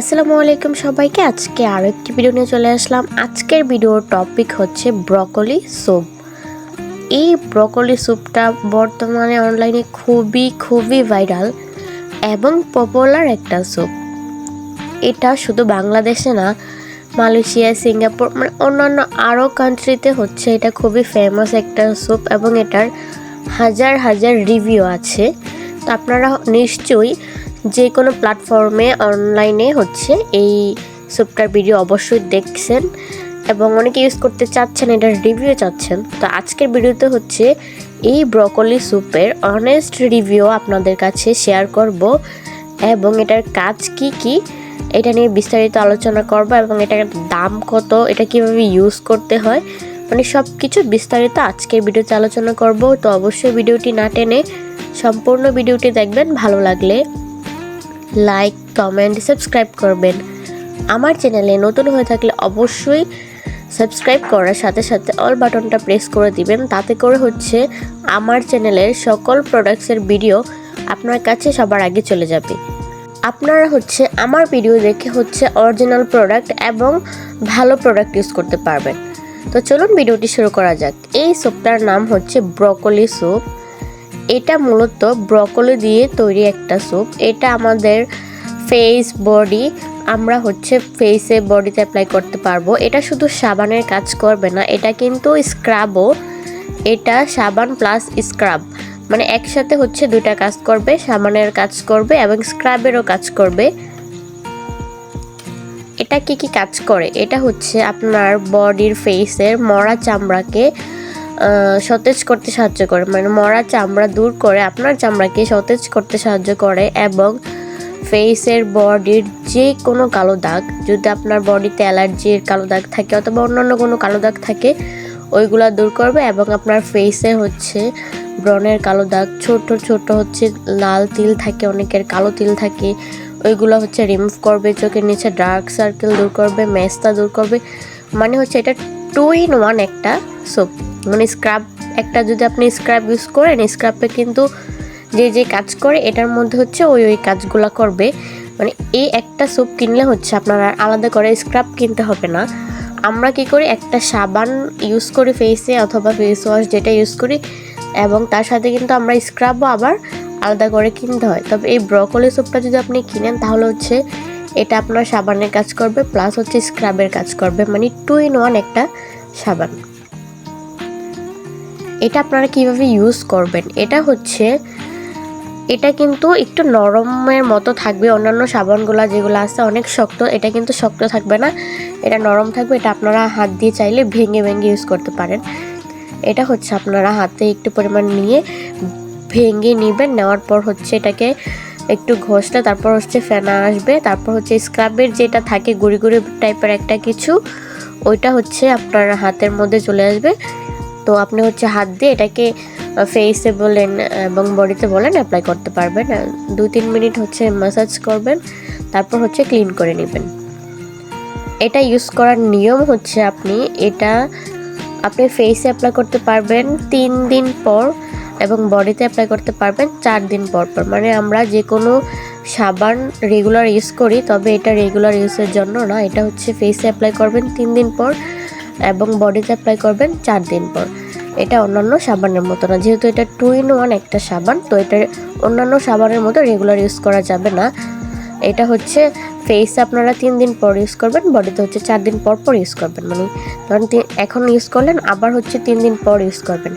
আসসালামু আলাইকুম সবাইকে। আজকে আরও একটি ভিডিও নিয়ে চলে আসলাম। আজকের ভিডিওর টপিক হচ্ছে ব্রকলি স্যুপ এই ব্রকলি স্যুপটা বর্তমানে অনলাইনে খুবই খুবই ভাইরাল এবং পপুলার একটা স্যুপ এটা শুধু বাংলাদেশে না, মালয়েশিয়া, সিঙ্গাপুর মানে অন্যান্য আরও কান্ট্রিতে হচ্ছে। এটা খুবই ফেমাস একটা স্যুপ এবং এটার হাজার হাজার রিভিউ আছে। তো আপনারা নিশ্চয়ই যে কোনো প্ল্যাটফর্মে অনলাইনে হচ্ছে। এই স্যুপটার ভিডিও অবশ্যই দেখছেন এবং অনেকে ইউজ করতে চাচ্ছেন, এটার রিভিউ চাচ্ছেন। তো আজকের ভিডিওতে হচ্ছে এই ব্রকলি স্যুপের অনেস্ট রিভিউ আপনাদের কাছে শেয়ার করব এবং এটার কাজ কি কি, এটা নিয়ে বিস্তারিত আলোচনা করব এবং এটার দাম কত, এটা কীভাবে ইউজ করতে হয় মানে সব কিছু বিস্তারিত আজকের ভিডিওতে আলোচনা করব। তো অবশ্যই ভিডিওটি না টেনে সম্পূর্ণ ভিডিওটি দেখবেন, ভালো লাগলে লাইক কমেন্ট সাবস্ক্রাইব করবেন। আমার চ্যানেলে নতুন হয়ে থাকলে অবশ্যই সাবস্ক্রাইব করার সাথে সাথে অল বাটনটা প্রেস করে দিবেন। তাতে করে হচ্ছে আমার চ্যানেলের সকল প্রোডাক্টসের ভিডিও আপনার কাছে সবার আগে চলে যাবে। আপনারা হচ্ছে আমার ভিডিও দেখে হচ্ছে অরিজিনাল প্রোডাক্ট এবং ভালো প্রোডাক্ট ইউজ করতে পারবেন। তো চলুন ভিডিওটি শুরু করা যাক। এই স্যুপটার নাম হচ্ছে ব্রকলি স্যুপ এটা মূলত ব্রকলি দিয়ে তৈরি একটা স্যুপ। এটা আমাদের ফেস বডি আমরা হচ্ছে ফেসে বডিতে অ্যাপ্লাই করতে পারব। এটা শুধু সাবানের কাজ করবে না, এটা কিন্তু স্ক্রাবও এটা সাবান প্লাস স্ক্রাব মানে একসাথে হচ্ছে দুইটা কাজ করবে, সাবানের কাজ করবে এবং স্ক্রাবেরও কাজ করবে। এটা কি কি কাজ করে? এটা হচ্ছে আপনার বডির ফেসের মরা চামড়াকে সতেজ করতে সাহায্য করে। মানে মরা চামড়া দূর করে আপনার চামড়াকে সতেজ করতে সাহায্য করে এবং ফেসের বডির যে কোনো কালো দাগ, যদি আপনার বডিতে অ্যালার্জির কালো দাগ থাকে অথবা অন্যান্য কোনো কালো দাগ থাকে, ওইগুলা দূর করবে এবং আপনার ফেসে হচ্ছে ব্রণের কালো দাগ, ছোট ছোট হচ্ছে লাল তিল থাকে, অনেকের কালো তিল থাকে, ওইগুলো হচ্ছে রিমুভ করবে, চোখের নিচে ডার্ক সার্কেল দূর করবে, মেস্তা দূর করবে। মানে হচ্ছে এটা টু ইন ওয়ান একটা সোপ মানে স্ক্রাব একটা যদি আপনি স্ক্রাব ইউজ করেন স্ক্রাবে কিন্তু যে যে কাজ করে, এটার মধ্যে হচ্ছে ওই ওই কাজগুলো করবে। মানে এই একটা সোপ কিনলে হচ্ছে আপনার আর আলাদা করে স্ক্রাব কিনতে হবে না। আমরা কি করি, একটা সাবান ইউজ করি ফেসে অথবা ফেস ওয়াশ যেটা ইউজ করি, এবং তার সাথে কিন্তু আমরা স্ক্রাবও আবার আলাদা করে কিনতে হয়। তবে এই ব্রকলি সোপটা যদি আপনি কিনেন, তাহলে হচ্ছে এটা আপনার সাবানের কাজ করবে প্লাস হচ্ছে স্ক্রাবের কাজ করবে। মানে টু ইন ওয়ান একটা সাবান। এটা আপনারা কীভাবে ইউজ করবেন? এটা হচ্ছে, এটা কিন্তু একটু নরমের মতো থাকবে। অন্যান্য সাবানগুলো যেগুলো আছে, অনেক শক্ত, এটা কিন্তু শক্ত থাকবে না। এটা নরম থাকবে, এটা আপনারা হাত দিয়ে চাইলে ভেঙে ভেঙে ইউজ করতে পারেন। এটা হচ্ছে আপনারা হাতে একটু পরিমাণ নিয়ে ভেঙে নেবেন। নেওয়ার পর হচ্ছে এটাকে একটু ঘষলে তারপর হচ্ছে ফেনা আসবে। তারপর হচ্ছে স্ক্রাবের যেটা থাকে, গুড়ি গুড়ি টাইপের একটা কিছু, ওইটা হচ্ছে আপনার হাতের মধ্যে চলে আসবে। তো আপনি হচ্ছে হাত দিয়ে এটাকে ফেসে বলেন এবং বডিতে বলেন অ্যাপ্লাই করতে পারবেন। দু তিন মিনিট হচ্ছে ম্যাসাজ করবেন, তারপর হচ্ছে ক্লিন করে নেবেন। এটা ইউজ করার নিয়ম হচ্ছে আপনি এটা, আপনি ফেসে অ্যাপ্লাই করতে পারবেন তিন দিন পর এবং বডিতে অ্যাপ্লাই করতে পারবেন চার দিন পর পর। মানে আমরা যে কোনো সাবান রেগুলার ইউজ করি, তবে এটা রেগুলার ইউজের জন্য না, এটা হচ্ছে ফেসে অ্যাপ্লাই করবেন তিন দিন পর। এবং বডিতে অ্যাপ্লাই করবেন চার দিন পর। এটা অন্যান্য সাবানের মতো না, যেহেতু এটা টু ইন ওয়ান একটা সাবান, তো এটা অন্যান্য সাবানের মতো রেগুলার ইউজ করা যাবে না। এটা হচ্ছে ফেস আপনারা তিন দিন পর ইউজ করবেন বডিতে হচ্ছে চার দিন পর পর ইউজ করবেন। মানে ধরেন এখন ইউজ করলেন, আবার হচ্ছে তিন দিন পর ইউজ করবেন।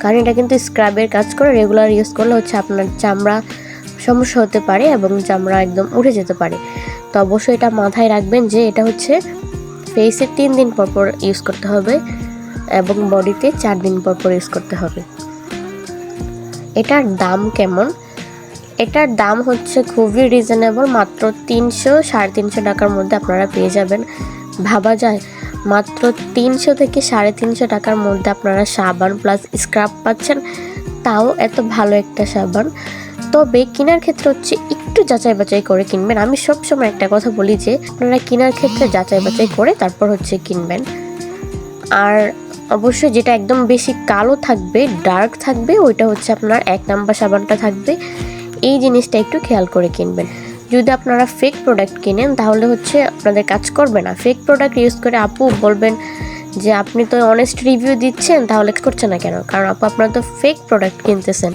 কারণ এটা কিন্তু স্ক্রাবের কাজ করে রেগুলার ইউজ করলে হচ্ছে আপনার চামড়া সমস্যা হতে পারে এবং চামড়া একদম উঠে যেতে পারে। তো অবশ্যই এটা মাথায় রাখবেন যে এটা হচ্ছে ফেসে তিন দিন পর পর ইউজ করতে হবে এবং বডিতে চার দিন পর পর ইউজ করতে হবে। এটার দাম কেমন? এটার দাম হচ্ছে খুবই রিজনেবল মাত্র তিনশো, সাড়ে তিনশো টাকার মধ্যে আপনারা পেয়ে যাবেন। ভাবা যায়, মাত্র তিনশো থেকে সাড়ে তিনশো টাকার মধ্যে আপনারা সাবান প্লাস স্ক্রাব পাচ্ছেন। তাও এত ভালো একটা সাবান। তবে কেনার ক্ষেত্রে হচ্ছে একটু যাচাই বাছাই করে কিনবেন। আমি সবসময় একটা কথা বলি যে, আপনারা কেনার ক্ষেত্রে যাচাই বাছাই করে তারপর হচ্ছে কিনবেন। আর অবশ্যই যেটা একদম বেশি কালো থাকবে ডার্ক থাকবে, ওইটা হচ্ছে আপনার এক নাম্বার সাবানটা থাকবে। এই জিনিসটা একটু খেয়াল করে কিনবেন। যদি আপনারা ফেক প্রোডাক্ট কিনেন, তাহলে হচ্ছে আপনাদের কাজ করবে না। ফেক প্রোডাক্ট ইউজ করে আপু বলবেন যে, আপনি তো অনেস্ট রিভিউ দিচ্ছেন, তাহলে করছে না কেন? কারণ আপু, আপনারা তো ফেক প্রোডাক্ট কিনতেছেন।